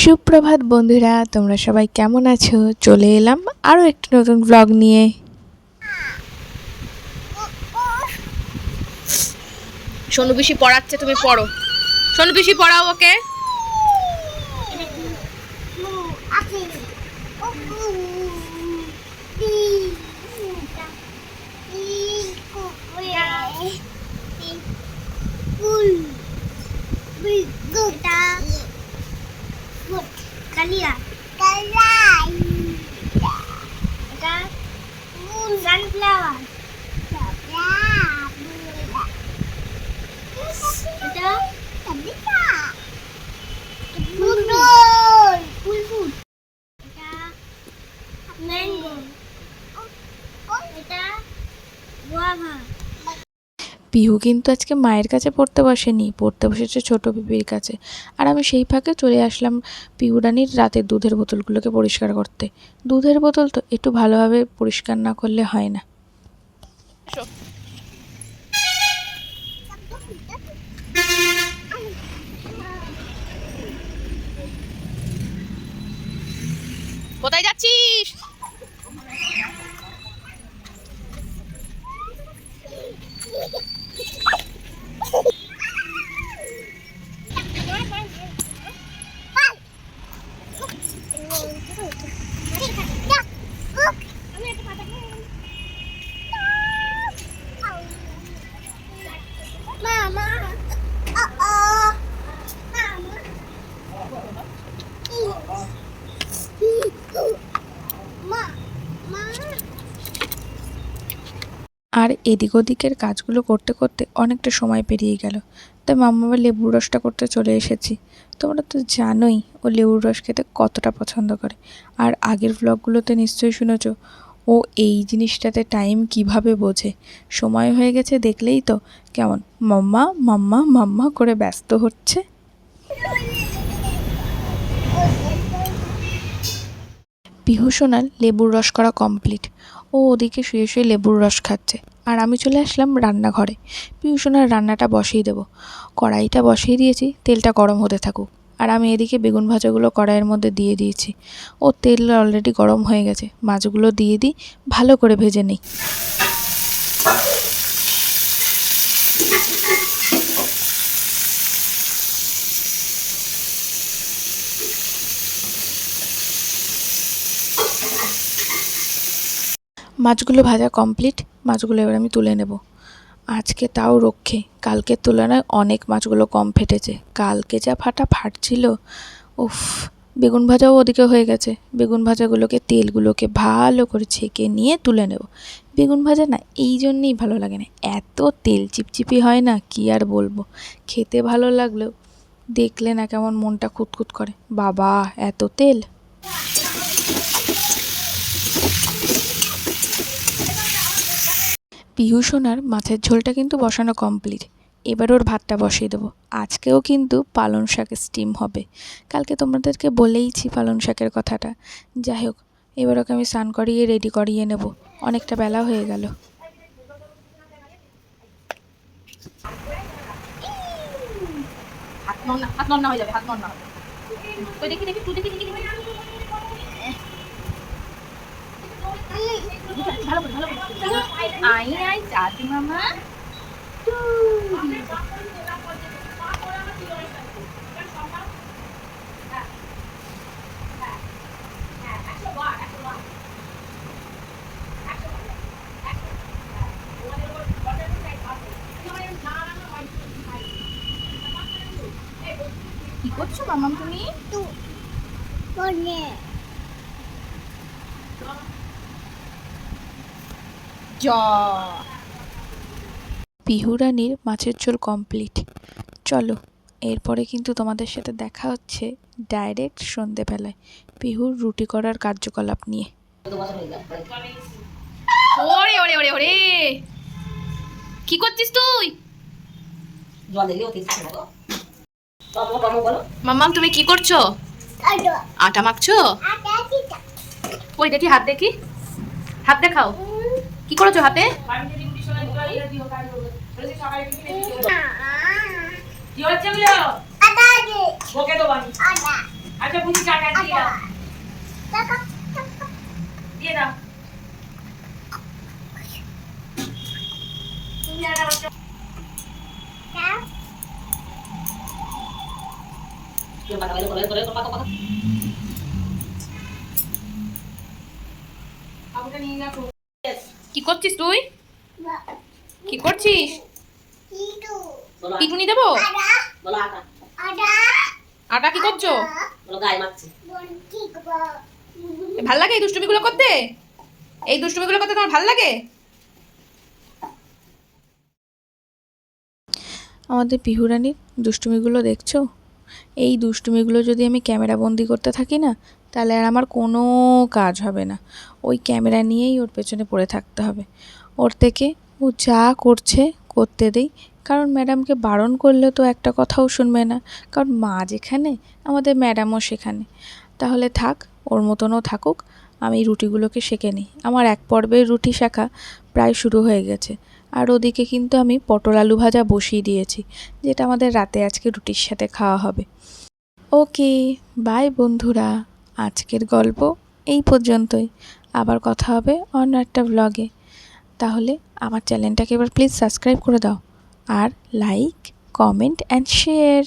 সুপ্রভাত বন্ধুরা, তোমরা সবাই কেমন আছো? চলে এলাম আরও একটি নতুন ব্লগ নিয়ে। সোনু পিসি পড়াচ্ছে, তুমি পড়ো। সোনু পিসি পড়াও ওকে। sunflower. Ito? Sabi ka. Sabi Pihu কিন্তু আজকে মায়ের কাছে পড়তে বসেনি, পড়তে বসেছে ছোট পিপির কাছে। আর আমি সেই ফাঁকে চলে আসলাম পিহু রানির রাতের দুধের বোতলগুলোকে পরিষ্কার করতে। দুধের বোতল তো একটু ভালোভাবে পরিষ্কার না করলে হয় না। কোথায় যাচ্ছিস Mama. Uh-oh. Mama. মা মা আর এদিক ওদিকের কাজগুলো করতে করতে অনেকটা সময় পেরিয়ে গেল। তাই মাম্মা আবার লেবুর রসটা করতে চলে এসেছি। তোমরা তো জানোই ও লেবুর রস খেতে কতটা পছন্দ করে। আর আগের ব্লগগুলোতে নিশ্চয়ই শুনেছ, ও এই জিনিসটাতে টাইম কীভাবে বোঝে? সময় হয়ে গেছে দেখলেই তো। কেমন? মাম্মা মাম্মা মাম্মা করে ব্যস্ত হচ্ছে? পিহু সোনার লেবুর রস করা কমপ্লিট ও ওদিকে শুয়ে শুয়ে লেবুর রস খাচ্ছে। আর আমি চলে আসলাম রান্নাঘরে। পিহু রান্নাটা বসিয়ে দেবো। কড়াইটা বসিয়ে দিয়েছি, তেলটা গরম হতে থাকুক। আর আমি এদিকে বেগুন ভাজাগুলো কড়াইয়ের মধ্যে দিয়ে দিয়েছি। ও তেল অলরেডি গরম হয়ে গেছে। মাছগুলো দিয়ে দিই, ভালো করে ভেজে নিই। মাছগুলো ভাজা কমপ্লিট মাছগুলো এবার আমি তুলে নেব। আজকে তাও রক্ষে, কালকের তুলনায় অনেক মাছগুলো কম ফেটেছে। কালকে যা ফাটা ফাটছিল, উফ, বেগুন ভাজাও ওদিকে হয়ে গেছে। বেগুন ভাজাগুলোকে, তেলগুলোকে ভালো করে ছেঁকে নিয়ে তুলে নেব। বেগুন ভাজা না, এই জন্যেই ভালো লাগে না। এত তেল চিপচিপি হয় না, কি আর বলব? খেতে ভালো লাগলেও দেখলে না কেমন মনটা খুঁতখুত করে। বাবা, এত তেল! পিহু সোনার মাছের ঝোলটা কিন্তু বসানো কমপ্লিট এবার ওর ভাতটা বসিয়ে দেবো। আজকেও কিন্তু পালং শাকের স্টিম হবে। কালকে তোমাদেরকে বলেইছি পালং শাকের কথাটা। যাই হোক, এবার ওকে আমি স্নান করিয়ে রেডি করিয়ে নেব। অনেকটা বেলা হয়ে গেল। হাত নন্না হাত নন্না হয়ে যাবে, হাত হবে ওই দেখি দেখি দেখি দেখি দেখি। ভালো করে ভালো করে আই আই মামা কি করছ মামাম তুমি? tu pone জ। পিহু মাছের ঝোল কমপ্লিট। চলো এরপরে কিন্তু তোমাদের সাথে দেখা হচ্ছে ডাইরেক্ট সন্ধেবেলায় পিহুর রুটি করার কার্যকলাপ নিয়ে। ওরে ওরে ওরে ওরে! কি করছিস তুই? মাম্মাম তুমি কি করছ? আটা। মাখছো? ওই দেখি হাত দেখি। হাত দেখাও। কি করেছ হাতে. বাবুটা নিয়ে রাখো কি করছিস তুই? কি করছিস? পিটুনি দেবো? আটা কি করছ? ভালো লাগে এই দুষ্টুমিগুলো করতে? এই দুষ্টুমিগুলো করতে তোমার ভালো লাগে? আমাদের পিহুরানির দুষ্টুমিগুলো দেখছ? এই দুষ্টুমিগুলো যদি আমি ক্যামেরা বন্দি করতে থাকি না, তাহলে আর আমার কোনো কাজ হবে না। ওই ক্যামেরা নিয়েই ওর পেছনে পড়ে থাকতে হবে। ওর থেকে ও যা করছে, করতে দেই। কারণ ম্যাডামকে বারণ করলে তো একটা কথাও শুনবে না। কারণ মা যেখানে, আমাদের ম্যাডামও সেখানে। তাহলে থাক, ওর মতনও থাকুক, আমি রুটিগুলোকে সেঁকে নিই। আমার এক পর্বের রুটি শেখা প্রায় শুরু হয়ে গেছে। আর ওদিকে কিন্তু আমি পটল আলু ভাজা বসিয়ে দিয়েছি, যেটা আমাদের রাতে আজকে রুটির সাথে খাওয়া হবে। ওকে, বাই বন্ধুরা। আজকের গল্প এই পর্যন্তই। আবার কথা হবে অন্য একটা ব্লগে তাহলে আমার চ্যানেলটাকে এবার প্লিজ সাবস্ক্রাইব করে দাও। আর লাইক কমেন্ট অ্যান্ড শেয়ার